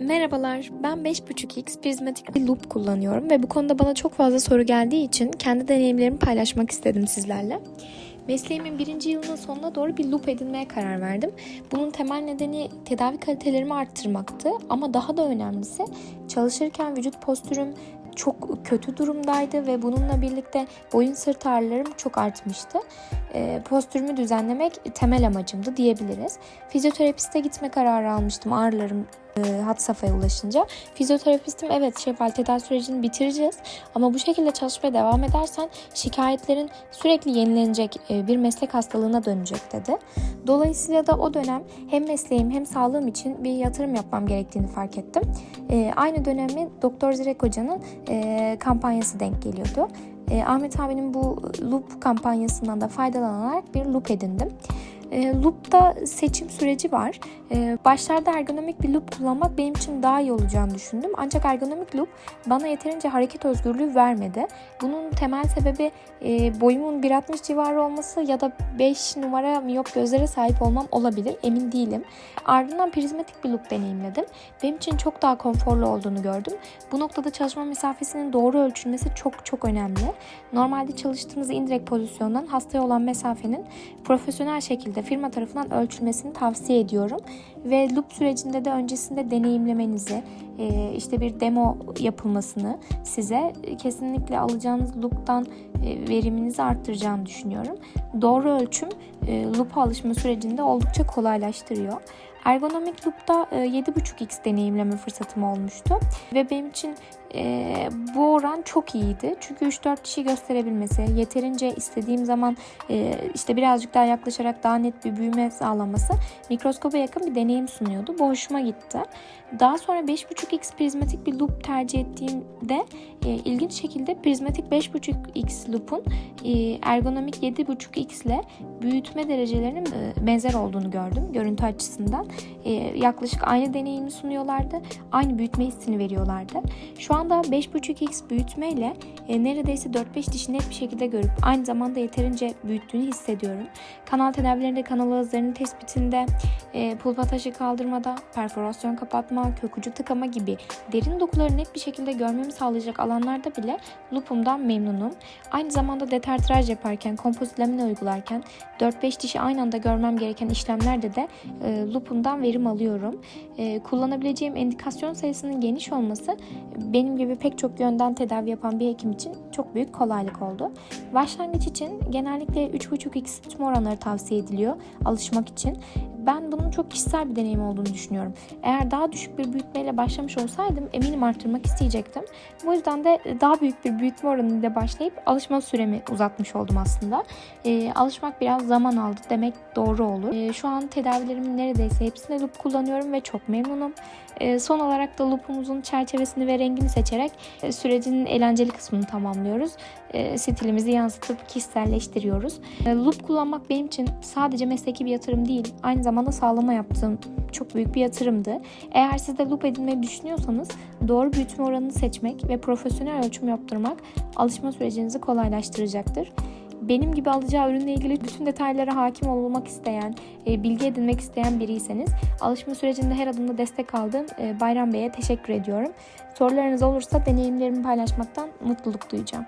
Merhabalar, ben 5.5x prizmatik bir loop kullanıyorum ve bu konuda bana çok fazla soru geldiği için kendi deneyimlerimi paylaşmak istedim sizlerle. Mesleğimin birinci yılının sonuna doğru bir loop edinmeye karar verdim. Bunun temel nedeni tedavi kalitelerimi arttırmaktı ama daha da önemlisi çalışırken vücut postürüm çok kötü durumdaydı ve bununla birlikte boyun sırt ağrılarım çok artmıştı. E, postürümü düzenlemek temel amacımdı diyebiliriz. Fizyoterapiste gitme kararı almıştım ağrılarım e, had safhaya ulaşınca. Fizyoterapistim evet şefal tedavi sürecini bitireceğiz ama bu şekilde çalışmaya devam edersen şikayetlerin sürekli yenilenecek e, bir meslek hastalığına dönecek dedi. Dolayısıyla da o dönem hem mesleğim hem sağlığım için bir yatırım yapmam gerektiğini fark ettim. Aynı dönemi Doktor Zirek Hoca'nın kampanyası denk geliyordu. E, Ahmet abinin bu loop kampanyasından da faydalanarak bir loop edindim. E, loop'ta seçim süreci var. E, başlarda ergonomik bir loop kullanmak benim için daha iyi olacağını düşündüm. Ancak ergonomik loop bana yeterince hareket özgürlüğü vermedi. Bunun temel sebebi e, boyumun 1.60 civarı olması ya da 5 numara miyop gözlere sahip olmam olabilir. Emin değilim. Ardından prizmatik bir loop deneyimledim. Benim için çok daha konforlu olduğunu gördüm. Bu noktada çalışma mesafesinin doğru ölçülmesi çok çok önemli. Normalde çalıştığınız indirekt pozisyondan hastaya olan mesafenin profesyonel şekilde firma tarafından ölçülmesini tavsiye ediyorum. Ve loop sürecinde de öncesinde deneyimlemenizi, e, işte bir demo yapılmasını size kesinlikle alacağınız loop'tan e, veriminizi arttıracağını düşünüyorum. Doğru ölçüm e, loop'a alışma sürecinde oldukça kolaylaştırıyor. Ergonomik Loop'ta 7.5x deneyimleme fırsatım olmuştu ve benim için e, bu oran çok iyiydi. Çünkü 3-4 kişi gösterebilmesi, yeterince istediğim zaman e, işte birazcık daha yaklaşarak daha net bir büyüme sağlaması mikroskoba yakın bir deneyim sunuyordu. Bu hoşuma gitti. Daha sonra 5.5x prizmatik bir loop tercih ettiğimde e, ilginç şekilde prizmatik 5.5x loop'un e, ergonomik 7.5x ile büyütme derecelerinin e, benzer olduğunu gördüm görüntü açısından. E, yaklaşık aynı deneyimi sunuyorlardı. Aynı büyütme hissini veriyorlardı. Şu anda 5.5x büyütme ile e, neredeyse 4-5 dişi net bir şekilde görüp aynı zamanda yeterince büyüttüğünü hissediyorum. Kanal tedavilerinde kanal ağızlarının tespitinde, e, pulpa taşı kaldırmada, perforasyon kapatma, kök ucu tıkama gibi derin dokuları net bir şekilde görmemi sağlayacak alanlarda bile loop'umdan memnunum. Aynı zamanda detartraj yaparken, kompozit lamine uygularken 4-5 dişi aynı anda görmem gereken işlemlerde de e, loop'umdan verim alıyorum. E, kullanabileceğim endikasyon sayısının geniş olması benim gibi pek çok yönden tedavi yapan bir hekim için çok büyük kolaylık oldu. Başlangıç için genellikle 3.5x tutma oranları tavsiye ediliyor alışmak için. Ben bunun çok kişisel bir deneyim olduğunu düşünüyorum. Eğer daha düşük bir büyütmeyle başlamış olsaydım eminim arttırmak isteyecektim. Bu yüzden de daha büyük bir büyütme oranıyla başlayıp alışma süremi uzatmış oldum aslında. E, alışmak biraz zaman aldı demek doğru olur. E, şu an tedavilerimin neredeyse hepsinde loop kullanıyorum ve çok memnunum. E, son olarak da loop'umuzun çerçevesini ve rengini seçerek e, sürecin eğlenceli kısmını tamamlıyoruz. E, stilimizi yansıtıp kişiselleştiriyoruz. E, loop kullanmak benim için sadece mesleki bir yatırım değil, aynı zamanda sağlama yaptığım çok büyük bir yatırımdı. Eğer siz de loop edinmeyi düşünüyorsanız doğru büyütme oranını seçmek ve profesyonel ölçüm yaptırmak alışma sürecinizi kolaylaştıracaktır benim gibi alacağı ürünle ilgili bütün detaylara hakim olmak isteyen, e, bilgi edinmek isteyen biriyseniz alışma sürecinde her adımda destek aldığım e, Bayram Bey'e teşekkür ediyorum. Sorularınız olursa deneyimlerimi paylaşmaktan mutluluk duyacağım.